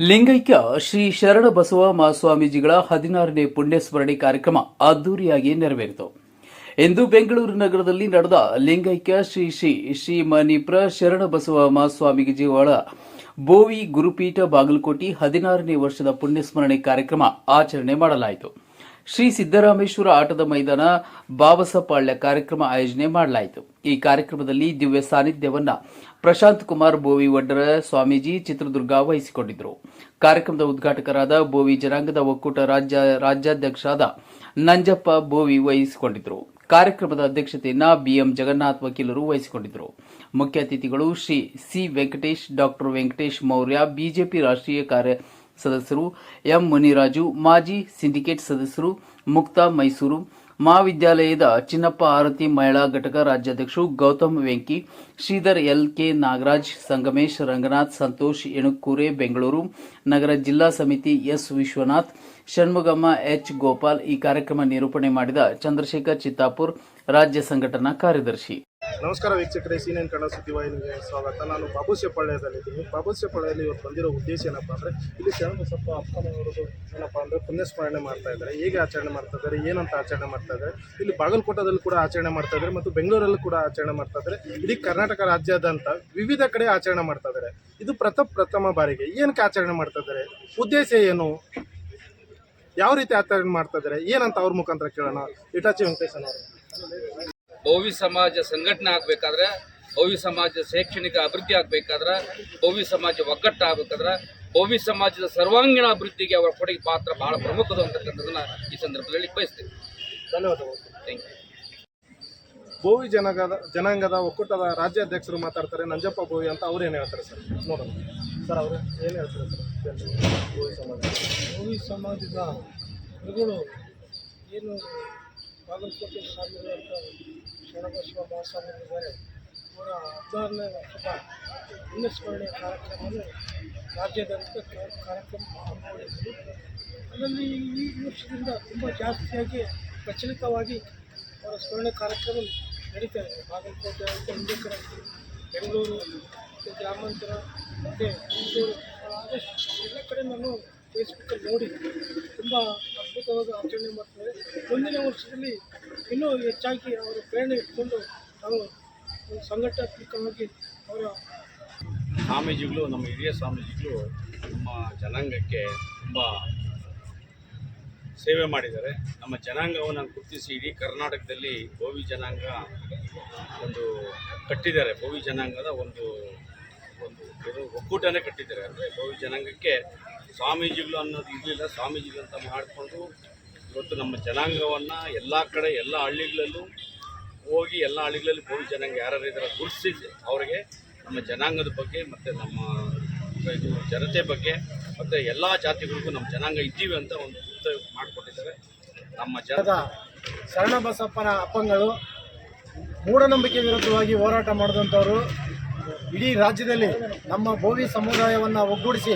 ಲಿಂಗೈಕ್ಯ ಶ್ರೀ ಶರಣ ಬಸವ ಮಹಾಸ್ವಾಮೀಜಿಗಳ ಹದಿನಾರನೇ ಪುಣ್ಯಸ್ಮರಣೆ ಕಾರ್ಯಕ್ರಮ ಅದ್ದೂರಿಯಾಗಿ ನೆರವೇರಿತು. ಇಂದು ಬೆಂಗಳೂರು ನಗರದಲ್ಲಿ ನಡೆದ ಲಿಂಗೈಕ್ಯ ಶ್ರೀ ಶ್ರೀ ಶ್ರೀ ಮಣಿಪ್ರ ಶರಣ ಬಸವ ಮಹಾಸ್ವಾಮೀಜಿಗಳ ಬೋವಿ ಗುರುಪೀಠ ಬಾಗಲಕೋಟೆ ಹದಿನಾರನೇ ವರ್ಷದ ಪುಣ್ಯಸ್ಮರಣೆ ಕಾರ್ಯಕ್ರಮ ಆಚರಣೆ ಮಾಡಲಾಯಿತು. ಶ್ರೀ ಸಿದ್ದರಾಮೇಶ್ವರ ಆಟದ ಮೈದಾನ ಬಾಬಸಪಾಳ್ಯ ಕಾರ್ಯಕ್ರಮ ಆಯೋಜನೆ ಮಾಡಲಾಯಿತು. ಈ ಕಾರ್ಯಕ್ರಮದಲ್ಲಿ ದಿವ್ಯ ಸಾನ್ನಿಧ್ಯವನ್ನ ಪ್ರಶಾಂತ್ ಕುಮಾರ್ ಬೋವಿ ವಡ್ಡರ ಸ್ವಾಮೀಜಿ ಚಿತ್ರದುರ್ಗ ವಹಿಸಿಕೊಂಡಿದ್ದರು. ಕಾರ್ಯಕ್ರಮದ ಉದ್ಘಾಟಕರಾದ ಬೋವಿ ಜನಾಂಗದ ಒಕ್ಕೂಟ ರಾಜ್ಯ ರಾಜ್ಯಾಧ್ಯಕ್ಷರಾದ ನಂಜಪ್ಪ ಬೋವಿ ವಹಿಸಿಕೊಂಡಿದ್ದರು. ಕಾರ್ಯಕ್ರಮದ ಅಧ್ಯಕ್ಷತೆಯನ್ನ ಬಿಎಂ ಜಗನ್ನಾಥ್ ವಕೀಲರು ವಹಿಸಿಕೊಂಡಿದ್ದರು. ಮುಖ್ಯ ಅತಿಥಿಗಳು Shri C Venkatesh, doctor Venkatesh Maurya, BJP ರಾಷ್ಟ್ರೀಯ ಕಾರ್ಯ ಸದಸ್ಯರು ಎಂ ಮುನಿರಾಜು, ಮಾಜಿ ಸಿಂಡಿಕೇಟ್ ಸದಸ್ಯರು ಮುಕ್ತಾ ಮೈಸೂರು ಮಹಾವಿದ್ಯಾಲಯದ ಚಿನ್ನಪ್ಪ ಆರತಿ ಮಹಿಳಾ ಘಟಕ ರಾಜ್ಯಾಧ್ಯಕ್ಷರು ಗೌತಮ್ ವೆಂಕಿ, ಶ್ರೀಧರ್ ಎಲ್ ಕೆ ನಾಗರಾಜ್, ಸಂಗಮೇಶ್ ರಂಗನಾಥ್, ಸಂತೋಷ್ ಎಣುಕೂರೆ ಬೆಂಗಳೂರು ನಗರ ಜಿಲ್ಲಾ ಸಮಿತಿ ಎಸ್ ವಿಶ್ವನಾಥ್, ಷಣ್ಮುಗಮ್ಮ ಎಚ್ ಗೋಪಾಲ್ ಈ ಕಾರ್ಯಕ್ರಮ ನಿರೂಪಣೆ ಮಾಡಿದ ಚಂದ್ರಶೇಖರ್ ಚಿತ್ತಾಪುರ್, ರಾಜ್ಯ ಸಂಘಟನಾ ಕಾರ್ಯದರ್ಶಿ. ನಮಸ್ಕಾರ ವೀಕ್ಷಕರೇ ಸೀನಿಯನ್ ಕನ್ನಡ ಸುದ್ದಿವಾಹಿನಿಗೆ ಸ್ವಾಗತ. ನಾನು ಬಾಬುಸೆಪಾಳ್ಯದಲ್ಲಿದ್ದೀನಿ ಬಾಬುಸೆಪಾಳ್ಯದಲ್ಲಿ ಇವತ್ತು ಬಂದಿರೋ ಉದ್ದೇಶ ಏನಪ್ಪ ಅಂದರೆ, ಇಲ್ಲಿ ಶರಣಬಸಪ್ಪ ಅಪ್ಪನವರದು ಏನಪ್ಪ ಅಂದರೆ ಪುಣ್ಯಸ್ಮರಣೆ ಮಾಡ್ತಾ ಇದ್ದಾರೆ. ಹೇಗೆ ಆಚರಣೆ ಮಾಡ್ತಾ ಇದ್ದಾರೆ, ಏನಂತ ಆಚರಣೆ ಮಾಡ್ತಾ ಇದ್ದಾರೆ. ಇಲ್ಲಿ ಬಾಗಲಕೋಟದಲ್ಲಿ ಕೂಡ ಆಚರಣೆ ಮಾಡ್ತಾ ಇದ್ದಾರೆ ಮತ್ತು ಬೆಂಗಳೂರಲ್ಲೂ ಕೂಡ ಆಚರಣೆ ಮಾಡ್ತಾ ಇದ್ದಾರೆ. ಇಡೀ ಕರ್ನಾಟಕ ರಾಜ್ಯಾದ್ಯಂತ ವಿವಿಧ ಕಡೆ ಆಚರಣೆ ಮಾಡ್ತಾ ಇದ್ದಾರೆ. ಇದು ಪ್ರಥಮ ಪ್ರಥಮ ಬಾರಿಗೆ. ಏನಕ್ಕೆ ಆಚರಣೆ ಮಾಡ್ತಾ ಇದ್ದಾರೆ? ಉದ್ದೇಶ ಏನು? ಯಾವ ರೀತಿ ಆಚರಣೆ ಮಾಡ್ತಾ ಇದ್ದಾರೆ? ಏನಂತ ಅವ್ರ ಮುಖಾಂತರ ಕೇಳೋಣ. ಇಟಾಚಿ ವೆಂಕಟೇಶನ್ ಅವರು ಭೋವಿ ಸಮಾಜ ಸಂಘಟನೆ ಆಗಬೇಕಾದ್ರೆ ಭೋವಿ ಸಮಾಜ ಶೈಕ್ಷಣಿಕ ಅಭಿವೃದ್ಧಿ ಆಗಬೇಕಾದ್ರೆ ಭೋವಿ ಸಮಾಜ ಒಗ್ಗಟ್ಟು ಆಗಬೇಕಾದ್ರೆ ಭೋವಿ ಸಮಾಜದ ಸರ್ವಾಂಗೀಣ ಅಭಿವೃದ್ಧಿಗೆ ಅವರ ಕೊಡುಗೆ ಪಾತ್ರ ಬಹಳ ಪ್ರಮುಖದು ಅಂತಕ್ಕಂಥದ್ದನ್ನು ಈ ಸಂದರ್ಭದಲ್ಲಿ ಬಯಸ್ತೀನಿ ಧನ್ಯವಾದಗಳು. ಥ್ಯಾಂಕ್ ಯು ಭೋವಿ ಜನಾಂಗದ ಜನಾಂಗದ ಒಕ್ಕೂಟದ ರಾಜ್ಯಾಧ್ಯಕ್ಷರು ಮಾತಾಡ್ತಾರೆ ನಂಜಪ್ಪ ಭೋವಿ ಅಂತ ಅವ್ರು ಏನು ಹೇಳ್ತಾರೆ ಸರ್? ನೋಡೋಣ. ಸರ್ ಅವರು ಏನು ಹೇಳ್ತಾರೆ ಸರ್? ಭೋವಿ ಸಮಾಜ. ಭೋವಿ ಸಮಾಜದ ಗುರುಗಳು ಏನು ಬಾಗಲಕೋಟೆ ಸ್ವಾಮಿಗಳು ಅಂತ ಶರಣಬಸವ ಮಹಾಸ್ವಾಮಿಗಳಿದ್ದಾರೆ ಅವರ ಹದಿನಾರನೇ ವರ್ಷದ ಪುಣ್ಯಸ್ಮರಣೆ ಕಾರ್ಯಕ್ರಮವನ್ನು ರಾಜ್ಯಾದ್ಯಂತ ಕಾರ್ಯಕ್ರಮ ಹಮ್ಮಿಕೊಂಡಿದ್ದರು ಅದರಲ್ಲಿ ಈ ವರ್ಷದಿಂದ ತುಂಬ ಜಾಸ್ತಿಯಾಗಿ ಪ್ರಚಲಿತವಾಗಿ ಅವರ ಸ್ಮರಣೆ ಕಾರ್ಯಕ್ರಮ ನಡೀತಾ ಇದೆ. ಬಾಗಲಕೋಟೆ ಹಿಂದೆ ಬೆಂಗಳೂರು ಮತ್ತು ಗ್ರಾಮಾಂತರ, ಮತ್ತು ಮೈಸೂರು ಆದಷ್ಟು ಎಲ್ಲ ಕಡೆ ನಾನು ಫೇಸ್ಬುಕ್ಕಲ್ಲಿ ನೋಡಿ ತುಂಬ ಅದ್ಭುತವಾದ ಆಚರಣೆ ಮಾಡ್ತಾರೆ ಮುಂದಿನ ವರ್ಷದಲ್ಲಿ ಇನ್ನೂ ಹೆಚ್ಚಾಗಿ ಅವರ ಪ್ರೇರಣೆ ಇಟ್ಕೊಂಡು ನಾವು ಸಂಘಟನಾತ್ಮಕವಾಗಿ ಅವರ ಸ್ವಾಮೀಜಿಗಳು, ನಮ್ಮ ಹಿರಿಯ ಸ್ವಾಮೀಜಿಗಳು ನಮ್ಮ ಜನಾಂಗಕ್ಕೆ ತುಂಬ ಸೇವೆ ಮಾಡಿದ್ದಾರೆ. ನಮ್ಮ ಜನಾಂಗವನ್ನು ಗುರುತಿಸಿ ಇಡೀ ಕರ್ನಾಟಕದಲ್ಲಿ ಭೋವಿ ಜನಾಂಗ ಒಂದು ಕಟ್ಟಿದ್ದಾರೆ. ಭೋವಿ ಜನಾಂಗದ ಒಂದು ಒಂದು ಇದು ಒಕ್ಕೂಟನೇ ಕಟ್ಟಿದ್ದಾರೆ. ಅಂದರೆ ಭೋವಿ ಜನಾಂಗಕ್ಕೆ ಸ್ವಾಮೀಜಿಗಳು ಅನ್ನೋದು ಇರಲಿಲ್ಲ. ಅಂತ ಮಾಡಿಕೊಂಡು ಇವತ್ತು ನಮ್ಮ ಜನಾಂಗವನ್ನು ಎಲ್ಲ ಕಡೆ, ಎಲ್ಲ ಹಳ್ಳಿಗಳಲ್ಲೂ ಹೋಗಿ, ಎಲ್ಲ ಹಳ್ಳಿಗಳಲ್ಲಿ ಹೋಗಿ ಜನಾಂಗ ಯಾರು ಇದರ ಗುರುತಿಸಿ ಅವರಿಗೆ ನಮ್ಮ ಜನಾಂಗದ ಬಗ್ಗೆ ಮತ್ತು ನಮ್ಮ ಇದು ಜನತೆ ಬಗ್ಗೆ ಮತ್ತು ಎಲ್ಲ ಜಾತಿಗಳಿಗೂ ನಮ್ಮ ಜನಾಂಗ ಇದ್ದೀವಿ ಅಂತ ಒಂದು ಗುರುತ ಮಾಡಿಕೊಟ್ಟಿದ್ದಾರೆ. ನಮ್ಮ ಜನದ ಶರಣ ಶರಣಬಸಪ್ಪನ ಅಪ್ಪಂಗಳು ಮೂಢನಂಬಿಕೆ ವಿರುದ್ಧವಾಗಿ ಹೋರಾಟ ಮಾಡಿದಂಥವರು ಇಡೀ ರಾಜ್ಯದಲ್ಲಿ ನಮ್ಮ ಭೋವಿ ಸಮುದಾಯವನ್ನು ಒಗ್ಗೂಡಿಸಿ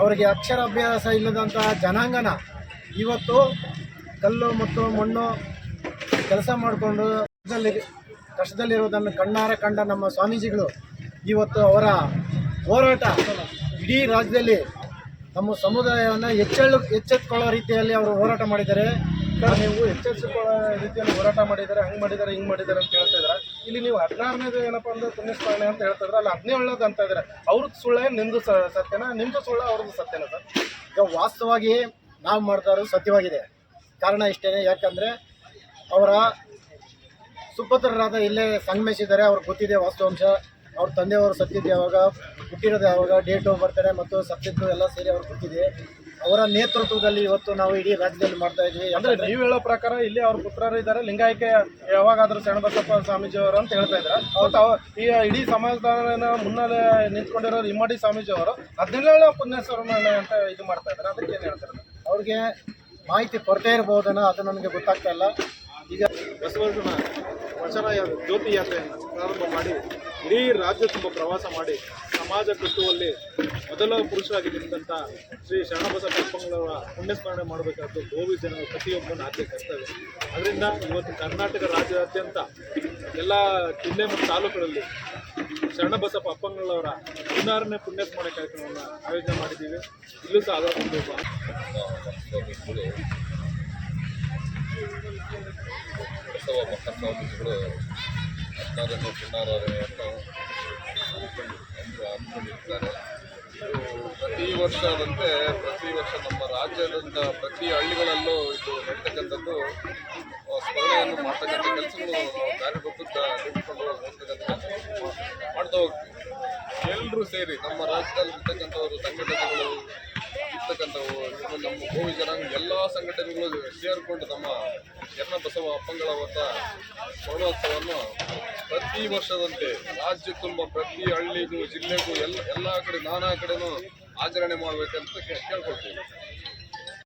ಅವರಿಗೆ ಅಕ್ಷರಾಭ್ಯಾಸ ಇಲ್ಲದಂತಹ ಜನಾಂಗನ ಇವತ್ತು ಕಲ್ಲು ಮತ್ತು ಮಣ್ಣು ಕೆಲಸ ಮಾಡಿಕೊಂಡು ಕಷ್ಟದಲ್ಲಿ ಕಷ್ಟದಲ್ಲಿರುವುದನ್ನು ಕಣ್ಣಾರೆ ಕಂಡ ನಮ್ಮ ಸ್ವಾಮೀಜಿಗಳು ಇವತ್ತು ಅವರ ಹೋರಾಟ ಇಡೀ ರಾಜ್ಯದಲ್ಲಿ ನಮ್ಮ ಸಮುದಾಯವನ್ನು ಎಚ್ಚೆಳ್ಳು ಎಚ್ಚೆತ್ಕೊಳ್ಳೋ ರೀತಿಯಲ್ಲಿ ಅವರು ಹೋರಾಟ ಮಾಡಿದ್ದಾರೆ. ನೀವು ಎಚ್ಚರಿಸಿಕೊಳ್ಳೋ ರೀತಿಯಲ್ಲಿ ಹೋರಾಟ ಮಾಡಿದ್ದಾರೆ, ಹಂಗೆ ಮಾಡಿದ್ದಾರೆ, ಹಿಂಗೆ ಮಾಡಿದ್ದಾರೆ ಅಂತ ಹೇಳ್ತಾ ಇದ್ದಾರೆ. ಇಲ್ಲಿ ನೀವು ಹದಿನಾರನೇದು ಏನಪ್ಪ ಅಂದ್ರೆ ಪುಣ್ಯಸ್ಮರಣೆ ಅಂತ ಹೇಳ್ತಿದ್ರೆ ಅಲ್ಲಿ ಹದಿನೇಳನೇದು ಅಂತ ಇದ್ದಾರೆ. ಅವ್ರದ್ದು ಸುಳ್ಳೆ ನಿಮ್ಮದು ಸತ್ಯನ? ನಿಮ್ದು ಸುಳ್ಳ ಅವ್ರದ್ದು ಸತ್ಯನ ಸರ್? ಈಗ ವಾಸ್ತವವಾಗಿ ನಾವು ಮಾಡ್ತಾ ಸತ್ಯವಾಗಿದೆ. ಕಾರಣ ಇಷ್ಟೇ ಯಾಕಂದರೆ ಅವರ ಸುಪುತ್ರರಾದ ಇಲ್ಲೇ ಸಂಗಮಿಸಿದ್ದಾರೆ, ಅವ್ರಿಗೆ ಗೊತ್ತಿದೆ ವಾಸ್ತವಾಂಶ. ಅವ್ರ ತಂದೆಯವರು ಸತ್ತಿದ್ದು ಯಾವಾಗ, ಹುಟ್ಟಿರೋದು ಯಾವಾಗ ಡೇಟು ಬರ್ತಾರೆ ಮತ್ತು ಸತ್ತಿದ್ದು ಎಲ್ಲ ಸೇರಿ ಅವ್ರಿಗೆ ಗೊತ್ತಿದೆ. ಅವರ ನೇತೃತ್ವದಲ್ಲಿ ಇವತ್ತು ನಾವು ಇಡೀ ರಾಜ್ಯದಲ್ಲಿ ಮಾಡ್ತಾ ಇದ್ವಿ. ಅಂದ್ರೆ ನೀವು ಹೇಳೋ ಪ್ರಕಾರ ಇಲ್ಲಿ ಅವ್ರ ಪುತ್ರರು ಇದ್ದಾರೆ ಲಿಂಗಾಯಕ್ಕೆ ಯಾವಾಗಾದರೂ ಶರಣಬಸಪ್ಪ ಸ್ವಾಮೀಜಿ ಅವರು ಅಂತ ಹೇಳ್ತಾ ಇದ್ದಾರೆ. ಅವತ್ತು ಅವ ಈ ಇಡೀ ಸಮಾಜದ ಮುನ್ನೆಲೆ ನಿಂತ್ಕೊಂಡಿರೋ ಇಮ್ಮಡಿ ಸ್ವಾಮೀಜಿ ಅವರು ಹದಿನೇಳನೇ ಪುಣ್ಯಸ್ಮರಣೆ ಅಂತ ಇದು ಮಾಡ್ತಾ ಇದ್ದಾರೆ. ಅದಕ್ಕೆ ಏನು ಹೇಳ್ತಾರೆ? ಅವ್ರಿಗೆ ಮಾಹಿತಿ ಕೊರತೆ ಇರಬಹುದನ್ನ ಅದು ನನಗೆ ಗೊತ್ತಾಗ್ತಾ ಇಲ್ಲ. ಈಗ ಬಸವಣ್ಣನ ವಚನ ಜ್ಯೋತಿ ಯಾತ್ರೆಯನ್ನು ಪ್ರಾರಂಭ ಮಾಡಿ, ಇಡೀ ರಾಜ್ಯ ತುಂಬ ಪ್ರವಾಸ ಮಾಡಿ, ಸಮಾಜ ಕಟ್ಟುವಲ್ಲಿ ಮೊದಲ ಪುರುಷರಾಗಿ ನಿಂತಹ ಶ್ರೀ ಶರಣಬಸಪ್ಪಂಗಳವರ ಪುಣ್ಯಸ್ಮರಣೆ ಮಾಡಬೇಕಾದ್ದು ಗೋವಿ ಜನ ಪ್ರತಿಯೊಬ್ಬನ ಆದ್ಯ ಕರ್ತವ್ಯ. ಅದರಿಂದ ಇವತ್ತು ಕರ್ನಾಟಕ ರಾಜ್ಯಾದ್ಯಂತ ಎಲ್ಲ ಜಿಲ್ಲೆ ಮತ್ತು ತಾಲೂಕುಗಳಲ್ಲಿ ಶರಣಬಸಪ್ಪ ಅಪ್ಪಂಗಳವರ ಹದಿನಾರನೇ ಪುಣ್ಯ ಸ್ಮರಣೆ ಕಾರ್ಯಕ್ರಮವನ್ನು ಆಯೋಜನೆ ಮಾಡಿದ್ದೀವಿ. ಇಲ್ಲೂ ಸಹ ಅದರ ಒಂದು ಭಾ- ಬಸವ ಮಹಾಸ್ವಾಮೀಜಿಗಳು ಹದಿನಾರನೇ ಅಂದ್ಕೊಂಡು ಅಂದ್ಕೊಂಡಿರ್ತಾರೆ. ಪ್ರತಿ ವರ್ಷದಂತೆ ಪ್ರತಿ ವರ್ಷ ನಮ್ಮ ರಾಜ್ಯದಿಂದ ಪ್ರತಿ ಹಳ್ಳಿಗಳಲ್ಲೂ ಇದು ನಡೀತಕ್ಕಂಥದ್ದು ಸ್ಮರಣೆಯನ್ನು ಮಾಡ್ತಕ್ಕಂಥ ಕೆಲಸಗಳು ಕಾರ್ಯರೂಪಕ್ಕೆ ತೆಗೆದುಕೊಂಡು ಹೋಗ್ತಕ್ಕಂಥ ಮಾಡ್ತಾ ಹೋಗ್ತೀವಿ. ಎಲ್ಲರೂ ಸೇರಿ ನಮ್ಮ ರಾಜ್ಯದಲ್ಲಿ ಇರ್ತಕ್ಕಂಥವ್ರು, ಸಂಘಟನೆಗಳು, ಇರ್ತಕ್ಕಂಥವು ನಮ್ಮ ಭೂಮಿ ಜನಾಂಗ, ಎಲ್ಲ ಸಂಘಟನೆಗಳು ಸೇರಿಕೊಂಡು ನಮ್ಮ ಬಸವ ಅಪ್ಪಂಗಳವತ್ತ ಸ್ಮರಣೋತ್ಸವವನ್ನು ಪ್ರತಿ ವರ್ಷದಂತೆ ರಾಜ್ಯ ತುಂಬ ಪ್ರತಿ ಹಳ್ಳಿಗೂ, ಜಿಲ್ಲೆಗೂ, ಎಲ್ಲ ಎಲ್ಲ ಕಡೆ, ನಾನಾ ಕಡೆನೂ ಆಚರಣೆ ಮಾಡಬೇಕಂತ ಕೇಳ್ಕೊಳ್ತೀವಿ.